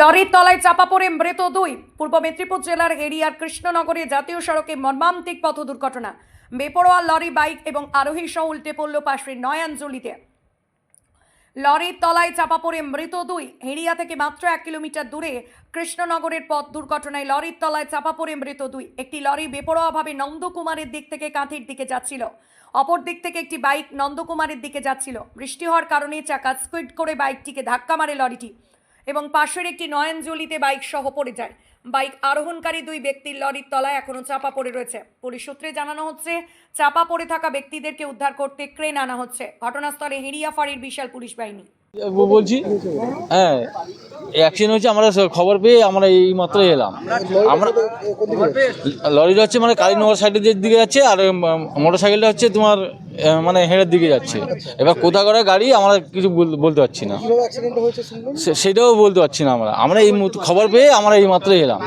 লরির তলায় চাপা পড়ে মৃত দুই। পূর্ব মেদিনীপুর জেলার এরিয়ার কৃষ্ণনগরে জাতীয় সড়কে মর্মান্তিক পথ দুর্ঘটনা। বেপরোয়া লরি, বাইক এবং আরোহী সহ উল্টে পড়ল পাশের নয়াঞ্জলিতে। লরির তলায় চাপা পড়ে মৃত দুই। হেরিয়া থেকে মাত্র এক কিলোমিটার দূরে কৃষ্ণনগরের পথ দুর্ঘটনায় লরির তলায় চাপা পড়ে মৃত দুই। একটি লরি বেপরোয়াভাবে নন্দকুমারের দিক থেকে কাঁথির দিকে যাচ্ছিল। অপর দিক থেকে একটি বাইক নন্দকুমারের দিকে যাচ্ছিল। বৃষ্টি হওয়ার কারণে চাকা স্কুইড করে বাইকটিকে ধাক্কা মারে লরিটি। এবং পাশের একটি নয়নজলিতে বাইক সহ পড়ে যায়। বাইক আরোহণকারী দুই ব্যক্তির লরির তলায় এখনও চাপা পড়ে রয়েছে। পুলিশ সূত্রে জানানো হচ্ছে, চাপা পড়ে থাকা ব্যক্তিদেরকে উদ্ধার করতে ক্রেন আনা হচ্ছে। ঘটনাস্থলে হেরিয়া ফাড়ির বিশাল পুলিশ বাহিনী। বলছি হ্যাঁ অ্যাক্সিডেন্ট হচ্ছে আমরা খবর পেয়ে আমরা এই মাত্র এলাম। আমরা লরিটা হচ্ছে মানে কালীনগর সাইডের দিকে যাচ্ছে আর মোটর সাইকেলটা হচ্ছে তোমার মানে হেঁড়ের দিকে যাচ্ছে। এবার কোথা করে গাড়ি আমরা কিছু বল- বলতে পারছি না। হয়েছে সেটাও বলতে পারছি না আমরা। আমরা এই খবর পেয়ে আমরা এই মাত্র এলাম।